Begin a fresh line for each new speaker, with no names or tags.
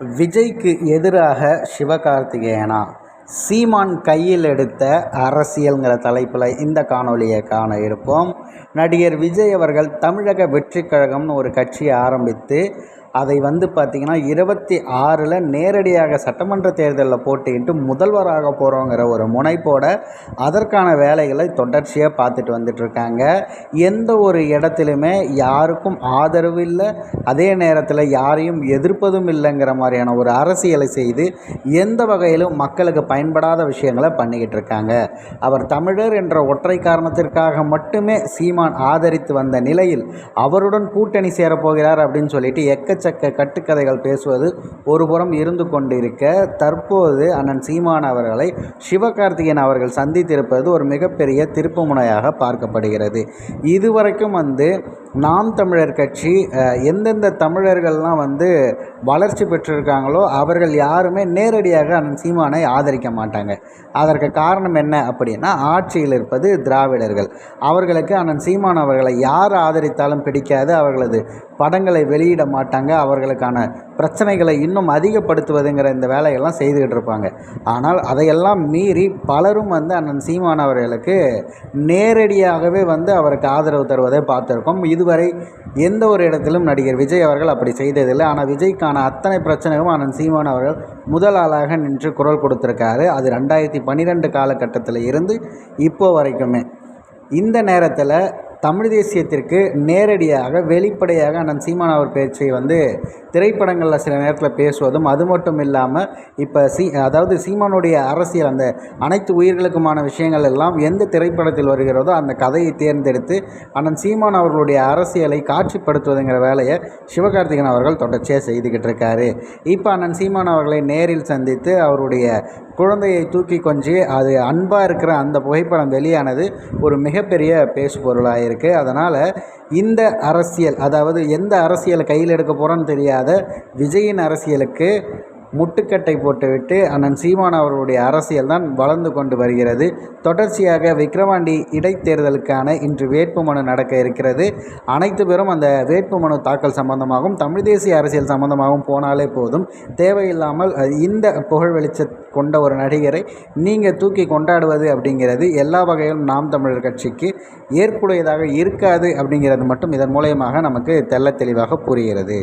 விஜய்க்கு எதிராக சிவகார்த்திகேயனா? சீமான் கையில் எடுத்த அரசியல்ங்கிற தலைப்பில் இந்த காணொலியை காண இருப்போம். நடிகர் விஜய் அவர்கள் தமிழக வெற்றி கழகம்னு ஒரு கட்சியை ஆரம்பித்து அதை வந்து பார்த்திங்கன்னா இருபத்தி ஆறில் நேரடியாக சட்டமன்ற தேர்தலில் போட்டிக்கிட்டு முதல்வராக போகிறோங்கிற ஒரு முனைப்போட அதற்கான வேலைகளை தொடர்ச்சியாக பார்த்துட்டு வந்துட்டுருக்காங்க. எந்த ஒரு இடத்துலையுமே யாருக்கும் ஆதரவு இல்லை. அதே நேரத்தில் யாரையும் எதிர்ப்பதும் இல்லைங்கிற மாதிரியான ஒரு அரசியலை செய்து எந்த வகையிலும் மக்களுக்கு பயன்படாத விஷயங்களை பண்ணிக்கிட்டு இருக்காங்க. அவர் தமிழர் என்ற ஒற்றை காரணத்திற்காக மட்டுமே சீமான் ஆதரித்து வந்த நிலையில் அவருடன் கூட்டணி சேரப்போகிறார் அப்படின்னு சொல்லிட்டு எக்கச்சக்க கட்டுக்கதைகள் பேசுவது ஒருபுறம் இருந்து கொண்டிருக்க தற்போது அண்ணன் சீமான் அவர்களை சிவகார்த்திகேயன் அவர்கள் சந்தித்திருப்பது ஒரு மிகப்பெரிய திருப்புமுனையாக பார்க்கப்படுகிறது. இதுவரைக்கும் வந்து நாம் தமிழர் கட்சி எந்தெந்த தமிழர்கள்லாம் வந்து வளர்ச்சி பெற்றிருக்காங்களோ அவர்கள் யாருமே நேரடியாக அண்ணன் சீமானை ஆதரிக்க மாட்டாங்க. அதற்கு காரணம் என்ன அப்படின்னா ஆட்சியில் இருப்பது திராவிடர்கள். அவர்களுக்கு அண்ணன் சீமான் அவர்களை யார் ஆதரித்தாலும் பிடிக்காது. அவர்களது படங்களை வெளியிட மாட்டாங்க. அவர்களுக்கான பிரச்சனைகளை இன்னும் அதிகப்படுத்துவதுங்கிற இந்த வேலையெல்லாம் செய்துக்கிட்டு இருப்பாங்க. ஆனால் அதையெல்லாம் மீறி பலரும் வந்து அண்ணன் சீமான் அவர்களுக்கு நேரடியாகவே வந்து அவருக்கு ஆதரவு தருவதை பார்த்துருக்கோம். இதுவரை எந்த ஒரு இடத்திலும் நடிகர் விஜய் அவர்கள் அப்படி செய்ததில்லை. ஆனால் விஜய்க்கான அத்தனை பிரச்சனைகளும் அண்ணன் சீமான் அவர்கள் முதல் ஆளாக நின்று குரல் கொடுத்துருக்காரு. அது ரெண்டாயிரத்தி பன்னிரெண்டு காலகட்டத்தில் இருந்து இப்போ வரைக்குமே. இந்த நேரத்தில் தமிழ் தேசியத்திற்கு நேரடியாக வெளிப்படையாக அண்ணன் சீமான் அவர் பேச்சை வந்து திரைப்படங்களில் சில நேரத்தில் பேசுவதும் அது மட்டும் இல்லாமல் இப்போ சீ அதாவது சீமானுடைய அரசியல் அந்த அனைத்து உயிர்களுக்குமான விஷயங்கள் எல்லாம் எந்த திரைப்படத்தில் வருகிறதோ அந்த கதையை தேர்ந்தெடுத்து அண்ணன் சீமான் அவர்களுடைய அரசியலை காட்சிப்படுத்துவதுங்கிற வேலையை சிவகார்த்திகன் அவர்கள் தொடர்ச்சியாக செய்துக்கிட்டு இருக்காரு. இப்போ அண்ணன் சீமான் அவர்களை நேரில் சந்தித்து அவருடைய குழந்தையை தூக்கி கொஞ்சி அது அன்பாக இருக்கிற அந்த புகைப்படம் வெளியானது ஒரு மிகப்பெரிய பேசு பொருளாக இருக்குது அதனால் இந்த அரசியல் அதாவது எந்த அரசியல் கையில் எடுக்க போகிறோன்னு தெரியாது. விஜயின் அரசியலுக்கு முட்டுக்கட்டை போட்டுவிட்டு அண்ணன் சீமான் அவர்களுடைய அரசியல் தான் வளர்ந்து கொண்டு வருகிறது. தொடர்ச்சியாக விக்ரவாண்டி இடைத்தேர்தலுக்கான இன்று வேட்புமனு நடக்க இருக்கிறது. அனைத்து பேரும் அந்த வேட்புமனு தாக்கல் சம்பந்தமாகவும் தமிழ் தேசிய அரசியல் சம்பந்தமாகவும் போனாலே போதும். தேவையில்லாமல் இந்த புகழ் வெளிச்ச கொண்ட ஒரு நடிகரை நீங்கள் தூக்கி கொண்டாடுவது அப்படிங்கிறது எல்லா வகையிலும் நாம் தமிழர் கட்சிக்கு ஏற்புடையதாக இருக்காது அப்படிங்கிறது மட்டும் இதன் மூலயமாக நமக்கு தெல்ல தெளிவாக புரிகிறது.